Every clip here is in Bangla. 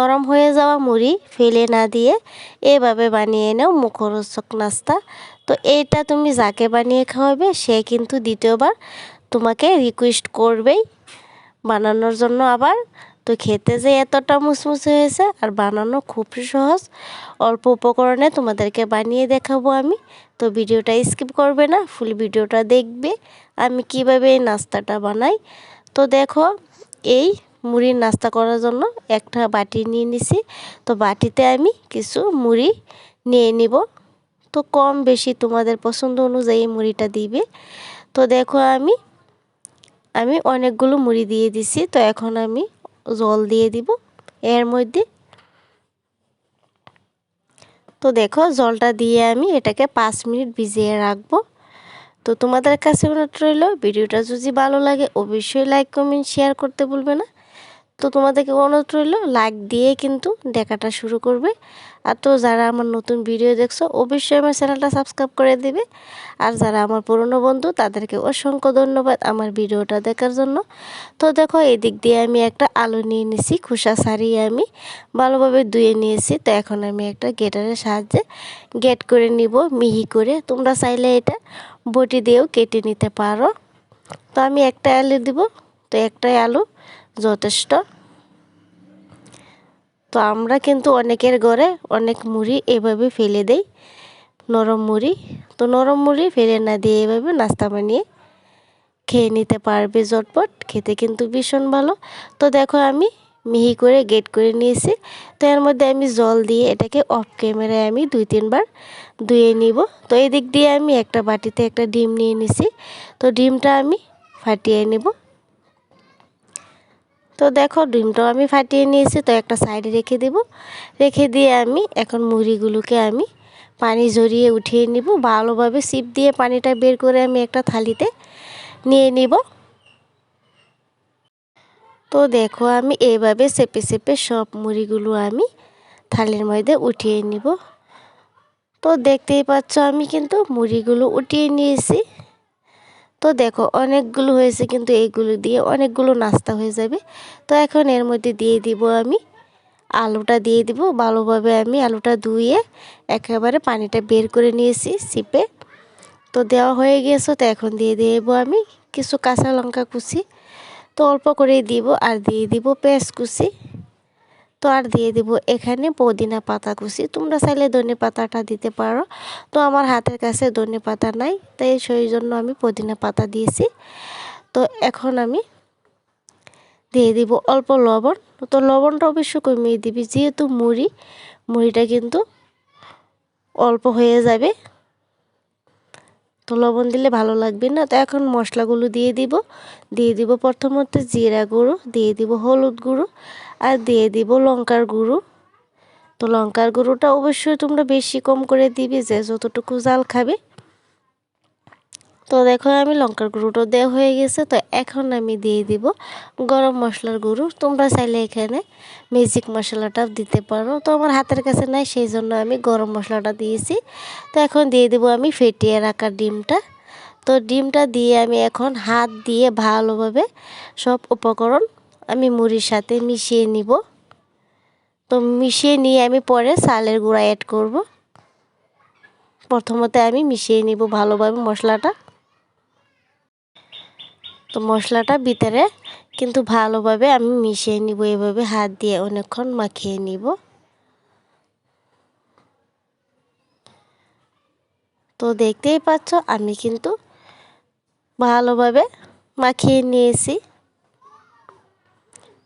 নরম হয়ে যাওয়া মুড়ি ফেলে না দিয়ে এভাবে বানিয়ে নাও মুখরোচক নাস্তা। তো এইটা তুমি যাকে বানিয়ে খাওয়াবে, সে কিন্তু দ্বিতীয়বার তোমাকে রিকোয়েস্ট করবেই বানানোর জন্য আবার। তো খেতে যে এতটা মুসমুসে হয়েছে আর বানানো খুব সহজ, অল্প উপকরণে তোমাদেরকে বানিয়ে দেখাবো আমি। তো ভিডিওটা স্কিপ করবে না ফুল ভিডিওটা দেখবে আমি কীভাবে এই নাস্তাটা বানাই। তো দেখো, এই মুড়ির নাস্তা করার জন্য একটা বাটি নিয়ে নিছি। তো বাটিতে আমি কিছু মুড়ি নিয়ে নিব। তো কম বেশি তোমাদের পছন্দ অনুযায়ী মুড়িটা দিবে। তো দেখো আমি আমি অনেকগুলো মুড়ি দিয়ে দিছি। তো এখন আমি জল দিয়ে দিব এর মধ্যে। তো দেখো জলটা দিয়ে আমি এটাকে পাঁচ মিনিট ভিজিয়ে রাখব। তো তোমাদের কাছে অনুরোধ রইল, ভিডিওটা যদি ভালো লাগে অবশ্যই লাইক কমেন্ট শেয়ার করতে ভুলবে না। তো তোমাদেরকে অনুরোধ রইল লাইক দিয়ে কিন্তু দেখাটা শুরু করবে। আর তো যারা আমার নতুন ভিডিও দেখছ, অবশ্যই আমার চ্যানেলটা সাবস্ক্রাইব করে দিবে। আর যারা আমার পুরনো বন্ধু, তাদেরকে অসংখ্য ধন্যবাদ আমার ভিডিওটা দেখার জন্য। তো দেখো এই দিক দিয়ে আমি একটা আলু নিয়ে নিছি, খোসা সারিয়ে আমি ভালোভাবে ধুয়ে নিয়েছি। তো এখন আমি একটা গেটারের সাহায্যে গেট করে নিব, মিহি করে। তোমরা চাইলে এটা বটি দিয়েও কেটে নিতে পারো। তো আমি একটা আলু দিব। তো একটাই আলু। যথেষ্ট। তো আমরা কিন্তু অনেকের ঘরে অনেক মুড়ি এভাবে ফেলে দেই, নরম মুড়ি। তো নরম মুড়ি ফেলে না দিয়ে এভাবে নাস্তা বানিয়ে খেয়ে নিতে পারবে ঝটপট, খেতে কিন্তু ভীষণ ভালো। তো দেখো আমি মিহি করে গেট করে নিয়েছি, তো এর মধ্যে আমি জল দিয়ে এটাকে অফ ক্যামেরায় আমি দুই তিনবার ধুয়ে নিব। তো এই দিক দিয়ে আমি একটা বাটিতে একটা ডিম নিয়ে নিছি, তো ডিমটা আমি ফাটিয়ে নেব। তো দেখো, ডিমটাও আমি ফাটিয়ে নিয়েছি, তো একটা সাইডে রেখে দেব। রেখে দিয়ে আমি এখন মুড়িগুলোকে আমি পানি জড়িয়ে উঠিয়ে নিব। ভালোভাবে সিপ দিয়ে পানিটা বের করে আমি একটা থালিতে নিয়ে নিব। তো দেখো, আমি এইভাবে চেপে চেপে সব মুড়িগুলো আমি থালির মধ্যে উঠিয়ে নিব। তো দেখতেই পাচ্ছ, আমি কিন্তু মুড়িগুলো উঠিয়ে নিয়েছি। তো দেখো, অনেকগুলো হয়েছে কিন্তু এইগুলো দিয়ে অনেকগুলো নাস্তা হয়ে যাবে। তো এখন এর মধ্যে দিয়ে দিব আমি আলুটা দিয়ে দিব। ভালোভাবে আমি আলুটা ধুয়ে একেবারে পানিটা বের করে নিয়েছি সিপে। তো দেওয়া হয়ে গেছে, তো এখন দিয়ে দেব আমি কিছু কাঁচা লঙ্কা কুচি। তো অল্প করেই দিব আর দিয়ে দিব পেঁয়াজ কুচি। তো আর দিয়ে দিব এখানে পুদিনা পাতা কুচি। তোমরা চাইলে ধনে পাতাটা দিতে পারো। তো আমার হাতের কাছে ধনে পাতা নাই, তাই সেই জন্য আমি পুদিনা পাতা দিয়েছি। তো এখন আমি দিয়ে দিব অল্প লবণ। তো লবণটা অবশ্য কমিয়ে দিবি, যেহেতু মুড়ি, মুড়িটা কিন্তু অল্প হয়ে যাবে। তো লবণ দিলে ভালো লাগবে না। তো এখন মশলাগুলো দিয়ে দিব। দিয়ে দিব প্রথমত জিরা গুঁড়ো, দিয়ে দিব হলুদ গুঁড়ো আর দিয়ে দিব লঙ্কার গুঁড়ো। তো লঙ্কার গুঁড়োটা অবশ্যই তোমরা বেশি কম করে দিবে যে যতটুকু জাল খাবে। তো দেখো আমি লঙ্কার গুঁড়োটা দেওয়া হয়ে গেছে, তো এখন আমি দিয়ে দিব গরম মশলার গুঁড়ো। তোমরা চাইলে এখানে ম্যাজিক মশলাটাও দিতে পারো। তো আমার হাতের কাছে নাই, সেই জন্য আমি গরম মশলাটা দিয়েছি। তো এখন দিয়ে দেবো আমি ফেটিয়ে রাখা ডিমটা। তো ডিমটা দিয়ে আমি এখন হাত দিয়ে ভালোভাবে সব উপকরণ আমি মুড়ির সাথে মিশিয়ে নিব। তো মিশিয়ে নিয়ে আমি পরে চালের গুঁড়া অ্যাড করব। প্রথমতে আমি মিশিয়ে নিব ভালোভাবে মশলাটা। তো মশলাটা ভিতরে, কিন্তু ভালোভাবে আমি মিশিয়ে নিব। এভাবে হাত দিয়ে অনেকক্ষণ মাখিয়ে নিব। তো দেখতেই পাচ্ছ, আমি কিন্তু ভালোভাবে মাখিয়ে নিয়েছি।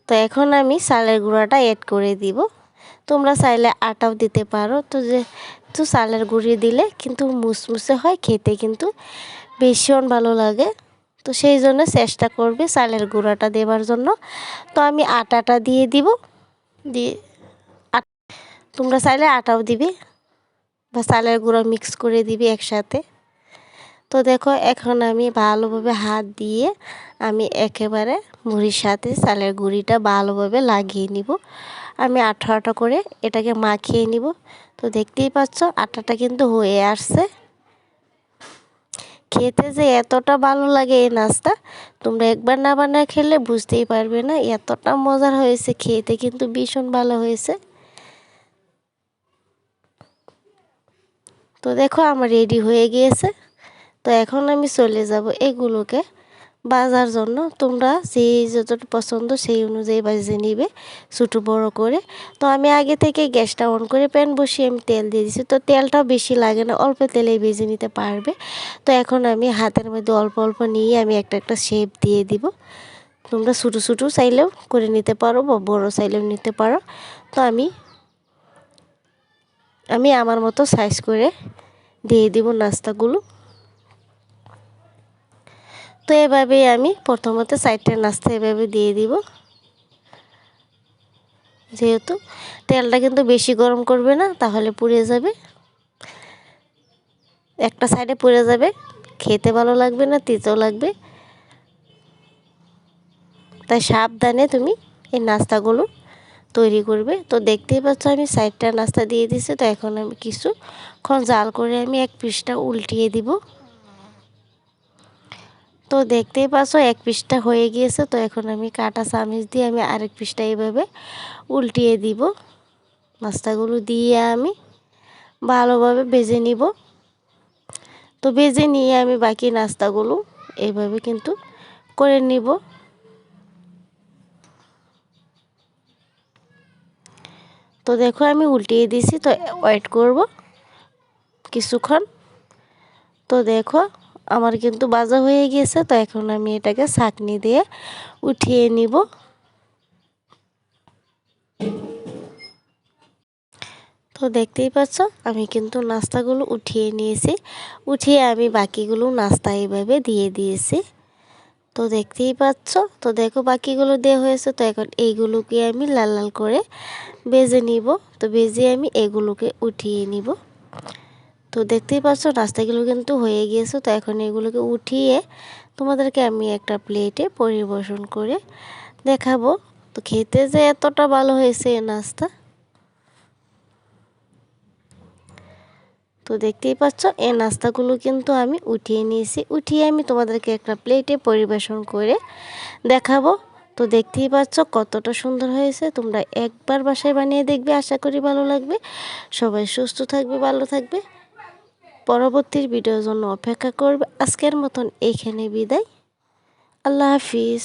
তো এখন আমি চালের গুঁড়াটা অ্যাড করে দিব। তোমরা চাইলে আটাও দিতে পারো। তো যে তো চালের গুঁড়ি দিলে কিন্তু মুসমুসে হয়, খেতে কিন্তু ভীষণ ভালো লাগে। তো সেই জন্য চেষ্টা করবে চালের গুঁড়াটা দেবার জন্য। তো আমি আটাটা দিয়ে দিব। দিয়ে তোমরা চাইলে আটাও দিবে বা চালের গুঁড়ো মিক্স করে দিবি একসাথে। তো দেখো এখন আমি ভালোভাবে হাত দিয়ে আমি একেবারে মুড়ির সাথে চালের গুঁড়িটা ভালোভাবে লাগিয়ে নিব। আমি আঠা আঠা করে এটাকে মাখিয়ে নিব। তো দেখতেই পাচ্ছ আটাটা কিন্তু হয়ে আসছে। খেতে যে এতটা ভালো লাগে এই নাস্তা, তোমরা একবার না বানায় খেলে বুঝতেই পারবে না, এতটা মজার হয়েছে খেতে কিন্তু ভীষণ ভালো হয়েছে। তো দেখো আমার রেডি হয়ে গিয়েছে, তো এখন আমি চলে যাব এগুলোকে। বাজার জন্য তোমরা সেই যতটা পছন্দ সেই অনুযায়ী বাজিয়ে নিবে ছোটো বড় করে। তো আমি আগে থেকে গ্যাসটা অন করে প্যান বসিয়ে আমি তেল দিয়ে দিছি। তো তেলটাও বেশি লাগে না, অল্প তেলে ভেজে নিতে পারবে। তো এখন আমি হাতের মধ্যে অল্প অল্প নিয়ে আমি একটা একটা শেপ দিয়ে দিব। তোমরা ছোটো ছোটো চাইলেও করে নিতে পারো বা বড়ো চাইলেও নিতে পারো। তো আমি আমি আমার মতো সাইজ করে দিয়ে দিব নাস্তাগুলো। তো এভাবেই আমি প্রথমত সাইডটা নাস্তা এভাবে দিয়ে দিব। যেহেতু তেলটা কিন্তু বেশি গরম করবে না, তাহলে পুড়ে যাবে। একটা সাইডে পুড়ে যাবে। খেতে ভালো লাগবে না, তিতেও লাগবে। তাই সাবধানে তুমি এই নাস্তাগুলো তৈরি করবে। তো দেখতেই পাচ্ছ আমি সাইডটা নাস্তা দিয়ে দিছি তো এখন আমি কিছুক্ষণ জাল করে আমি এক পিসটা উল্টিয়ে দিব। তো দেখতেই পাচ্ছ এক পিসটা হয়ে গিয়েছে, তো এখন আমি কাটা চামিচ দিয়ে আমি আরেক পিসটা এইভাবে উল্টিয়ে দিব। নাস্তাগুলো দিয়ে আমি ভালোভাবে বেজে নিব। তো বেজে নিয়ে আমি বাকি নাস্তাগুলো এইভাবে কিন্তু করে নিব। তো দেখো আমি উল্টিয়ে দিছি, তো ওয়েট করব কিছুক্ষণ। তো দেখো আমার কিন্তু বাজা হয়ে গিয়েছে তো এখন আমি এটাকে ছাকনি দিয়ে উঠিয়ে নিব। তো দেখতেই পাচ্ছ, আমি কিন্তু নাস্তাগুলো উঠিয়ে নিয়েছি। উঠিয়ে আমি বাকিগুলো নাস্তা এইভাবে দিয়ে দিয়েছি। তো দেখতেই পাচ্ছ, তো দেখো বাকিগুলো দেওয়া হয়েছে, তো এখন এইগুলোকে আমি লাল লাল করে বেজে নিব। তো বেজে আমি এগুলোকে উঠিয়ে নিব। তো দেখতেই পাচ্ছ নাস্তাগুলো কিন্তু হয়ে গিয়েছে। তো এখন এগুলোকে উঠিয়ে তোমাদেরকে আমি একটা প্লেটে পরিবেশন করে দেখাবো। তো খেতে যে এতটা ভালো হয়েছে এই নাস্তা। তো দেখতেই পাচ্ছ এই নাস্তাগুলো কিন্তু আমি উঠিয়ে নিয়েছি। উঠিয়ে আমি তোমাদেরকে একটা প্লেটে পরিবেশন করে দেখাবো। তো দেখতেই পাচ্ছ কতটা সুন্দর হয়েছে। তোমরা একবার বাসায় বানিয়ে দেখবে, আশা করি ভালো লাগবে। সবাই সুস্থ থাকবে, ভালো থাকবে। পরবর্তীর ভিডিওর জন্য অপেক্ষা করবে আজকের মতন এইখানে বিদায়। আল্লাহ হাফিজ।